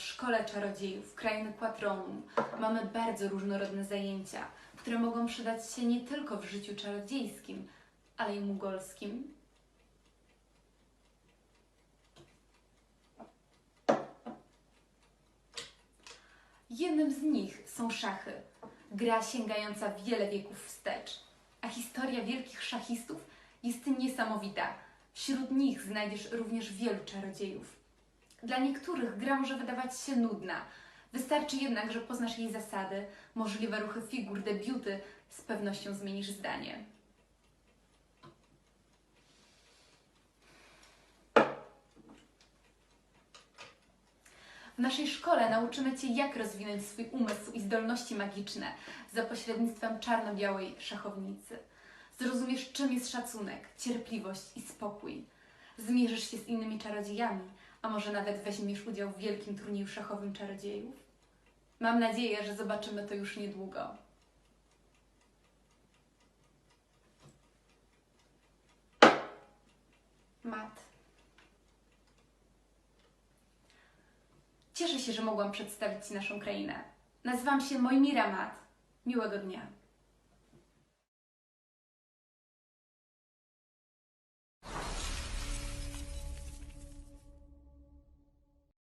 szkole czarodziejów, krainy Quatronum, mamy bardzo różnorodne zajęcia, które mogą przydać się nie tylko w życiu czarodziejskim, ale i mugolskim. Jednym z nich są szachy, gra sięgająca wiele wieków wstecz, a historia wielkich szachistów jest niesamowita. Wśród nich znajdziesz również wielu czarodziejów. Dla niektórych gra może wydawać się nudna. Wystarczy jednak, że poznasz jej zasady, możliwe ruchy figur, debiuty, z pewnością zmienisz zdanie. W naszej szkole nauczymy Cię, jak rozwinąć swój umysł i zdolności magiczne za pośrednictwem czarno-białej szachownicy. Zrozumiesz, czym jest szacunek, cierpliwość i spokój. Zmierzysz się z innymi czarodziejami, a może nawet weźmiesz udział w wielkim turnieju szachowym czarodziejów? Mam nadzieję, że zobaczymy to już niedługo. Mat. Cieszę się, że mogłam przedstawić Ci naszą krainę. Nazywam się Mojmira Mat. Miłego dnia.